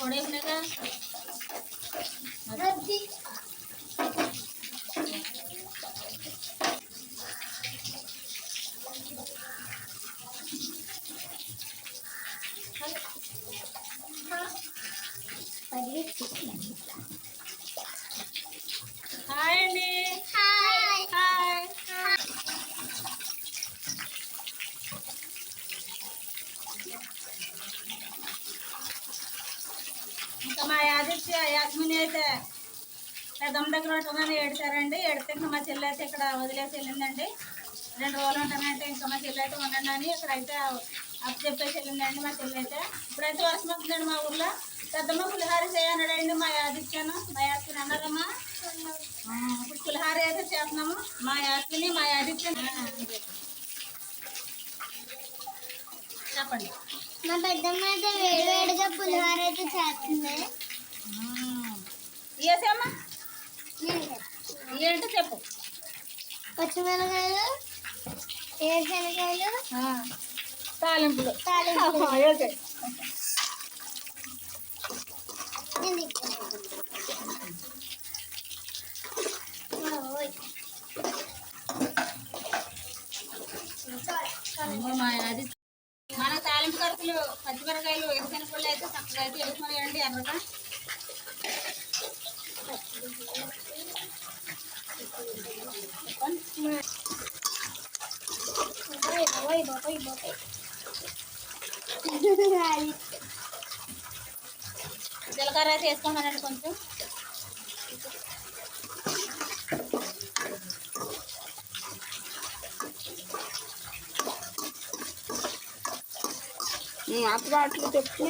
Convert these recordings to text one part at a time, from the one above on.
थोड़े ఇంకా ఆదిత్య యాస్మిని అయితే పెద్దమ్మ దగ్గర ఉంటుందని ఏడిచారండి ఏడితే ఇంకా మా చెల్లి అయితే ఇక్కడ వదిలేసి వెళ్ళిందండి. రెండు రోజులు ఉంటానంటే ఇంకా మా చెల్లి అయితే ఉండండి అని ఇక్కడ అయితే అప్పు చెప్పేసి వెళ్ళిందండి మా చెల్లి అయితే. ఇప్పుడైతే వర్షం వస్తుందండి మా ఊర్లో. పెద్దమ్మ పులిహార చేయన్నాడండి మా యాదిత్యను. మా యాస్మిని అన్నారమ్మా. ఇప్పుడు పులిహార అయితే చేస్తున్నాము. మా యాస్మిని మా యాదిత్యను. చెప్పండి. మా పెద్దమ్మ అయితే వేడి వేడిగా పులిహోర అయితే చేస్తుంది. చెప్తాను. ఏంటో చెప్పు. పచ్చిమిరకాయలు ఏడుశనకాయలు తాలింపులు. తాలింపు అది మన తాలింపు కరుకులు పచ్చిమిరకాయలు వేరుశనగలు అయితే చక్కగా అయితే ఎర్రగా ఓయ్, ఓయ్, ఓయ్. అది జీలకర్ర అయితే వేసుకున్నానండి కొంచెం అప్పుడు అట్లు చెప్పు.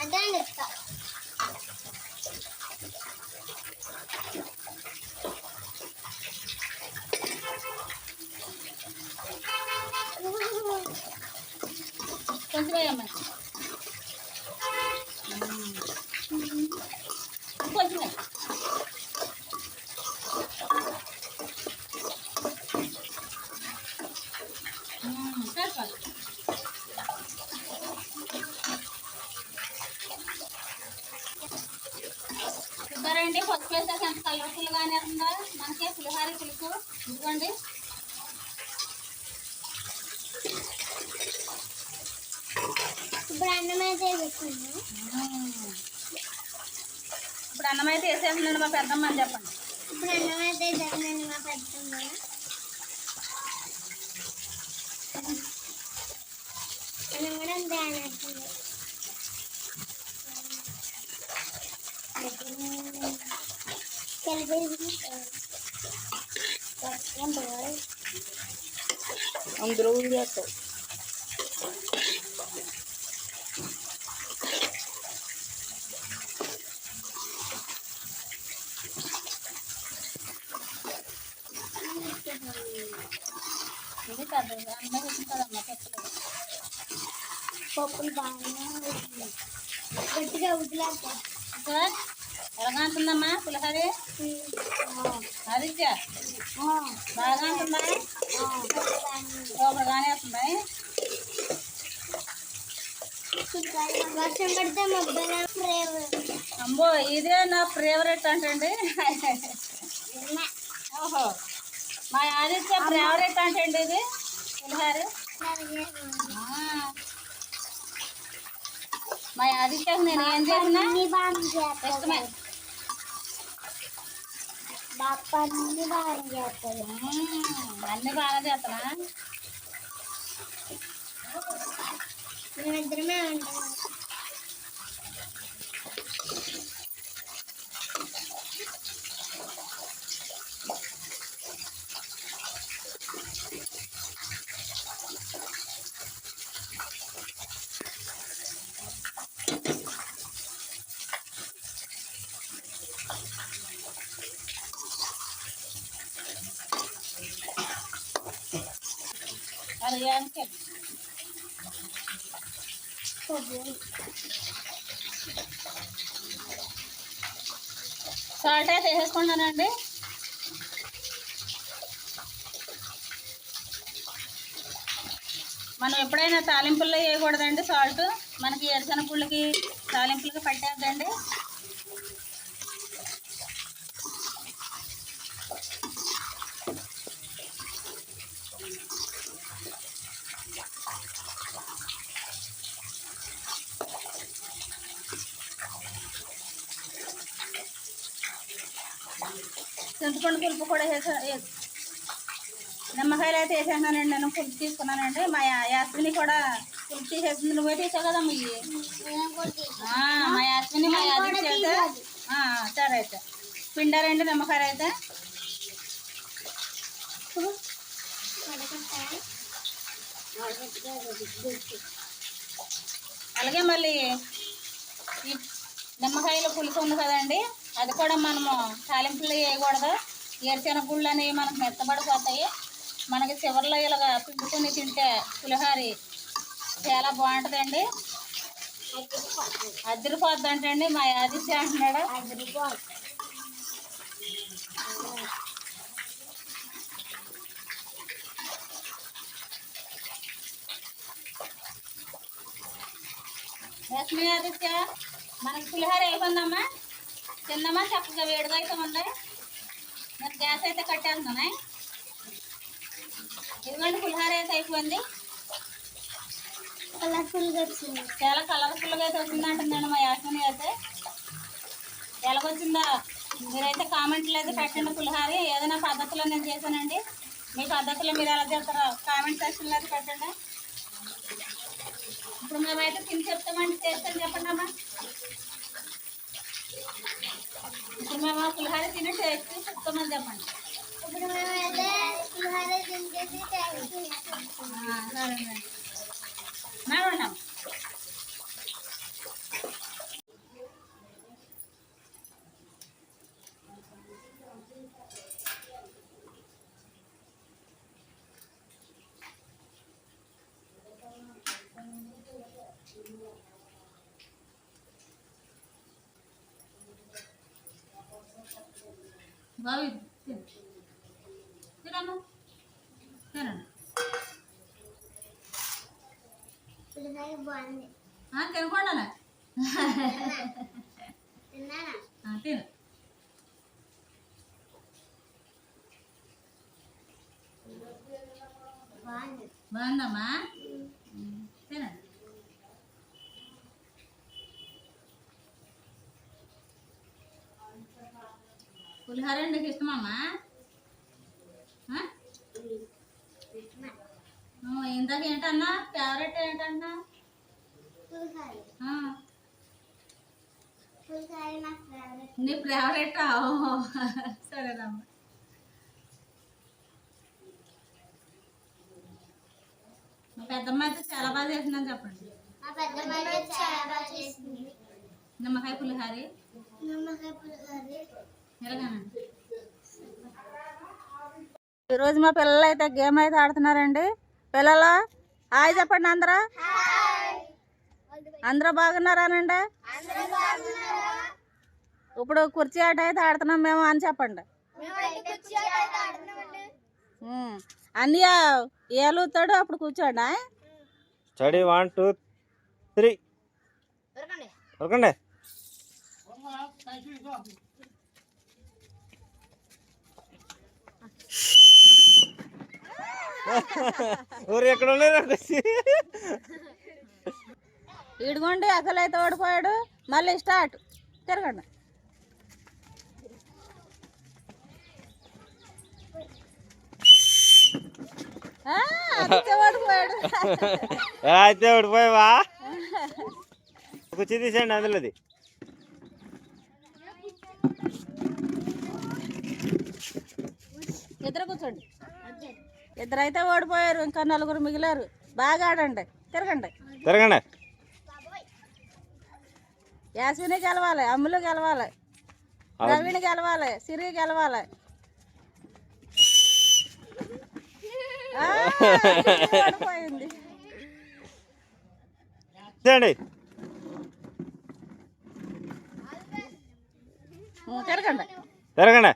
అంటే నేను చెప్తా కొంచెం వేయమ్మా కొంచెం వేయి. మ్మ్, సరిపోదు. చూద్దారండి పసుపు వేసాక ఎంత కలర్ఫుల్ గానే ఉందా మనకి పులిహార పులుసు ఇదిగోండి ఇప్పుడు అన్నం అయితే వేసుకున్నాను మ్మ్. ఇప్పుడు అన్నం అయితే వేసేస్తున్నాడు మా పెద్దమ్మ అని చెప్పండి. ఇప్పుడు అన్నం అయితే వేసేస్తున్నాను మా పెద్దమ్మ. అన్నం కూడా అంతే అనేస్తుంది కలిపేసి అందులో చేస్తావు. వేసుకుంటారమ్మా చెప్పలేదు పప్పులు బాగా ఉడికినాయి. గట్టిగా ఉడిలాక సార్ ఎలాగా ఉంటుందమ్మా పులిహోర బాగా ఉంటుందా సూపర్గానే వస్తుంది వర్షం పడితే అమ్మో ఇదే నా ఫేవరెట్ అంటండి ఓహో మా ఆదిత్య ఫేవరెట్ అంటండి ఇది. మా ఆదిత్యకు నేను ఏం చేసినా? అన్ని బాగా ఇష్టమే. చేస్తాయి బాప్ప అన్ని బాగా చేస్తాయి మ్మ్. అన్ని బాగా చేస్తున్నా మేమిద్దరమే ఉంటాం. అది సాల్ట్ అయితే వేసేసుకున్నానండి మనం ఎప్పుడైనా తాలింపుల్లో వేయకూడదండి సాల్ట్. మనకి ఎరసనపుళ్ళకి తాలింపులకి పట్టేద్దండి. చింతపండు పులుపు కూడా వేసా నిమ్మకాయలు అయితే వేసేసినానండి నేను పులుపు తీసుకున్నానండి. మా యాస్మిని కూడా పులుపు తీసేసింది. నువ్వే తీసావు కదా ఇవి. ఆ, మా యాస్మిని మా యాదికి చేస్తే సరే అయితే. పిండారండి నిమ్మకాయలు అయితే. అలాగే మళ్ళీ నిమ్మకాయలు పులుసు ఉంది కదండి. అది కూడా మనము తాలింపులు వేయకూడదు ఏరుశెనగ గుళ్ళు అనేవి మనకు మెత్తబడిపోతాయి మనకి చివరిలో ఇలాగా పిండుకొని తింటే పులిహారి చాలా బాగుంటుందండి అదిరిపోతుంది. అదిరిపోద్ది అంటండి మా ఆదిత్య అంటున్నాడు అదిరిపోతుంది. ఆదిత్య మనకి పులిహార అయిపోయిందమ్మా తిందామా చక్కగా వేడిగా అయితే ఉంది. నేను గ్యాస్ అయితే కట్టేస్తున్నాను? ఇదిగోండి పులిహార అయితే అయిపోయింది. కలర్ఫుల్గా వచ్చింది చాలా కలర్ఫుల్గా అయితే వచ్చింది అంటుందండి మా యాసని అయితే. ఎలాగొచ్చిందా? మీరైతే కామెంట్లు అయితే పెట్టండి పులిహారి. ఏదైనా పద్ధతిలో నేను చేశానండి. మీ పద్ధతిలో మీరు ఎలా చేస్తారో కామెంట్ సెక్షన్లో అయితే పెట్టండి. ఇప్పుడు మేమైతే తిని చెప్తామండి చేస్తాను చెప్పండి అమ్మా ఇప్పుడు మేము ఆ పులిహార తిని టేస్ట్ చెప్తామని చెప్పండి ఇప్పుడు మేమైతే పులిహోర తింటేసి టేస్ట్ చేస్తాం. ఆ, సరేనండి మేడం బావి తిను తినమ్మా తినండి తినకుండా తిను బాగుంది బాగుందమ్మా తినండి నీకు ఇష్టమమ్మా? ఇందాక ఏంటన్నా? ఫేవరెట్ ఏంటన్నా? నా ఫేవరెట్ సరేనమ్మా. మా పెద్దమ్మ అయితే చాలా బాగా చేసిందని చెప్పండి. నిమ్మకాయ పులిహారి. నిమ్మకాయ పులిహోర. ఈరోజు మా పిల్లలు అయితే గేమ్ అయితే ఆడుతున్నారండి. పిల్లలు హాయ్ చెప్పండి అందరూ. అందరూ బాగున్నారానండి ఇప్పుడు కుర్చీ ఆట అయితే ఆడుతున్నాం మేము అని చెప్పండి. అన్నయ్య ఏలుతాడు అప్పుడు కూర్చోండి? Steady one two three. ఉరకండి ఊరు ఎక్కడ ఇదిగోండి అసలు అయితే ఓడిపోయాడు. మళ్ళీ స్టార్ట్. తిరగండి. అయితే ఓడిపోయావా? కుర్చీ తీసేయండి అందులోది. ఇద్దరు కూర్చోండి. ఇద్దరు అయితే ఓడిపోయారు ఇంకా నలుగురు మిగిలారు. బాగా ఆడండి తిరగండి. తిరగండి. యాస్మిని గెలవాలి అమ్ములు గెలవాలి ప్రవీణ్ గెలవాలి సిరి గెలవాలి. ఓడిపోయింది. తిరగండి. తిరగండి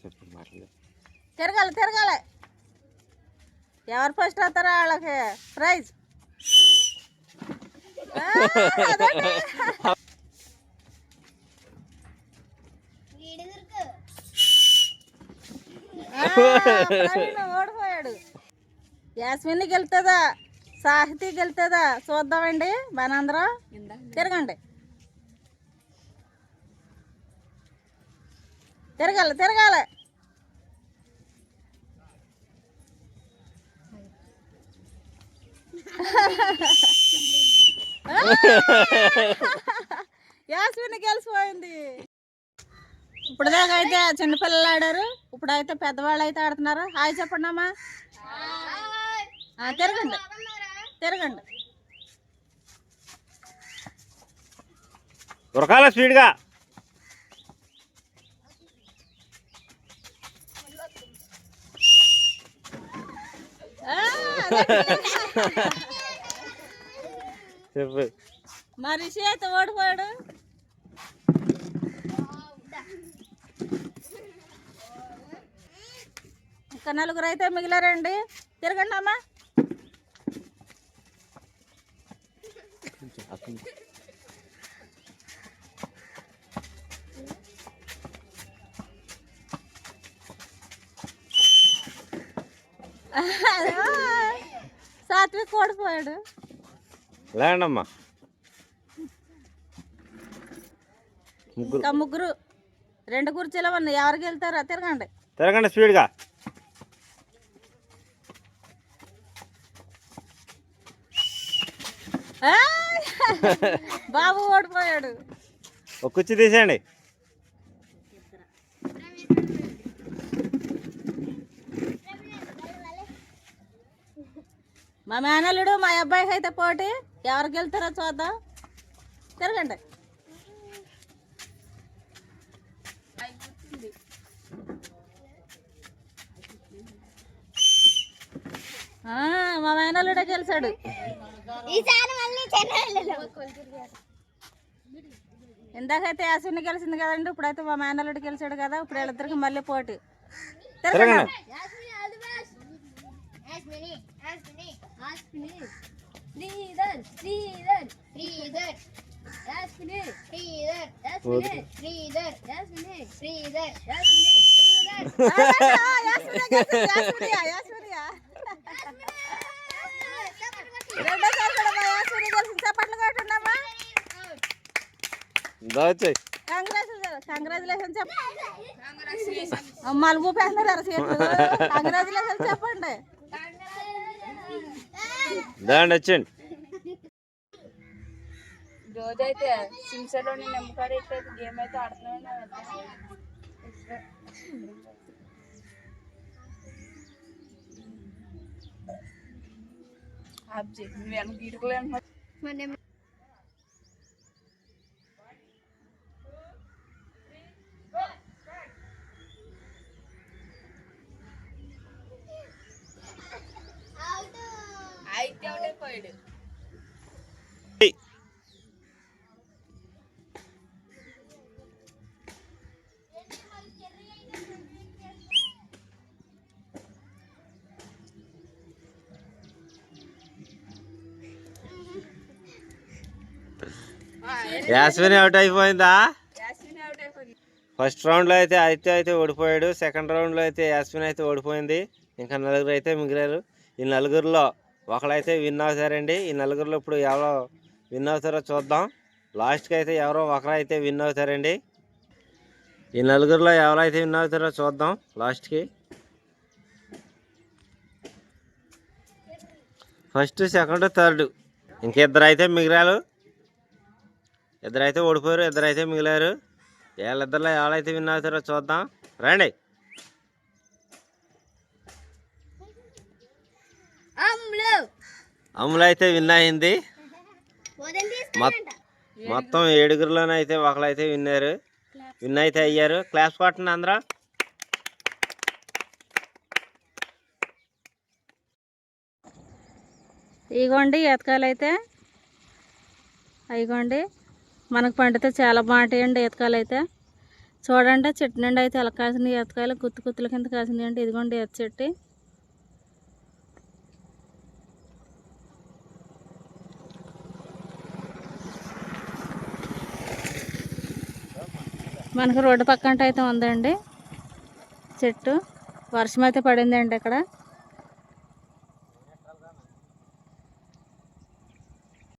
చెప్పు మాటలు తిరగాలి తిరగాలి. ఎవరు ఫస్ట్ వస్తారో వాళ్ళకి ప్రైజ్ ఓడిపోయాడు. యాస్మిన్ గెలుతుందా? సాహితీ గెలుతుందా? చూద్దామండి. మనందరం తిరగండి. తిరగాలి తిరగాలి. యాస్మిన్ గెలిచిపోయింది. ఇప్పుడు దాకా అయితే చిన్నపిల్లలు ఆడారు. ఇప్పుడు అయితే పెద్దవాళ్ళు అయితే ఆడుతున్నారు. హాయ్ చెప్పండి అమ్మా. తిరగండి. తిరగండి. ఉరకాల స్పీడ్గా? ఆ, అదే. చెప్పు. మరి రిషి అయితే ఓడిపోయాడు? ఇంకా నలుగురు అయితే మిగిలారండి. తిరగండి అమ్మా. సాత్విక్ ఓడిపోయాడు. లేండమ్మా. ముగ్గురు. ఇంకా ముగ్గురు. రెండు కుర్చీలో ఉన్నాయి ఎవరికి వెళ్తారో తిరగండి. తిరగండి స్పీడ్గా! బాబు ఓడిపోయాడు. ఒక కుర్చీ తీసేయండి. మా మేనల్లుడు మా అబ్బాయికి అయితే పోటీ. ఎవరికి వెళ్తారో చూద్దాం. తిరగండి. మా మేనల్లుడే గెలిచాడు. ఇందాకైతే యాసిని గెలిచింది కదండి ఇప్పుడైతే మా మేనల్లుడు గెలిచాడు కదా ఇప్పుడు వీళ్ళిద్దరికి మళ్ళీ పోటీ. తిరగండి. తిరగండి Yasmini all the best Yasmini Yasmini Yasmini Sridhar Sridhar Sridhar Yasmini Sridhar Yasmini Sridhar Yasmini Sridhar Yasmini Sridhar ఆ, యాస్మినే గెలిచింది, యాస్మినియా, యాస్మినియా. రెండోసారి కూడా మా యాస్మిని గెలిచింది చప్పట్లు కొట్టుండమ్మా దాచాయి కంగ్రాచులేషన్ కంగ్రాచులేషన్ చెప్పండి మలుపు పెస్తున్నారు చేతులు కంగ్రాచులేషన్ చెప్పండి దాండి వచ్చేయండి రోజైతే సిమ్సలోని నెమ్మకాడు అయితే గేమ్ అయితే ఆడుతున్నాను ఆబ్జీ నువ్వు వెనక గీటుకోలేను సైడ్ ఒకటే అవుట్ అయిపోయిందా ఫస్ట్ రౌండ్లో అయితే ఆదిత్య అయితే ఓడిపోయాడు. సెకండ్ రౌండ్లో అయితే యాస్మిన్ అయితే ఓడిపోయింది. ఇంకా నలుగురు అయితే మిగిలారు. ఈ నలుగురిలో ఒకరైతే విన్ అవుతారండి ఈ నలుగురిలో ఇప్పుడు ఎవరో విన్ అవుతారో చూద్దాం. లాస్ట్కి అయితే ఎవరో ఒకరైతే విన్ అవుతారండి ఈ నలుగురిలో ఎవరైతే విన్ అవుతారో చూద్దాం లాస్ట్కి ఫస్ట్ సెకండ్ థర్డ్ ఇంక ఇద్దరైతే మిగిలారు. ఇద్దరైతే ఓడిపోయారు ఇద్దరైతే మిగిలారు. వీళ్ళిద్దరిలో ఎవరైతే విన్ అవుతారో చూద్దాం. రండి అమ్ములు అమ్ములు అయితే విన్ అయింది. మొత్తం ఏడుగురిలోనే అయితే ఒకరైతే విన్నారు. విన్ అయితే అయ్యారు. క్లాస్ కొట్టండి అందరూ. ఇగోండి ఎతకాలు అయితే అయిగోండి మనకు పండితే చాలా బాగుంటాయండి ఎతకాలు అయితే చూడండి చెట్టు నుండి అయితే ఎలా కాసినాయి ఎతకాయలు గుత్తు గుత్తుల కింద కాసినాయి అంటే ఇదిగోండి ఎత్త చెట్టు. మనకు రోడ్డు పక్కన అయితే ఉందండి. చెట్టు. వర్షం అయితే పడిందండి ఇక్కడ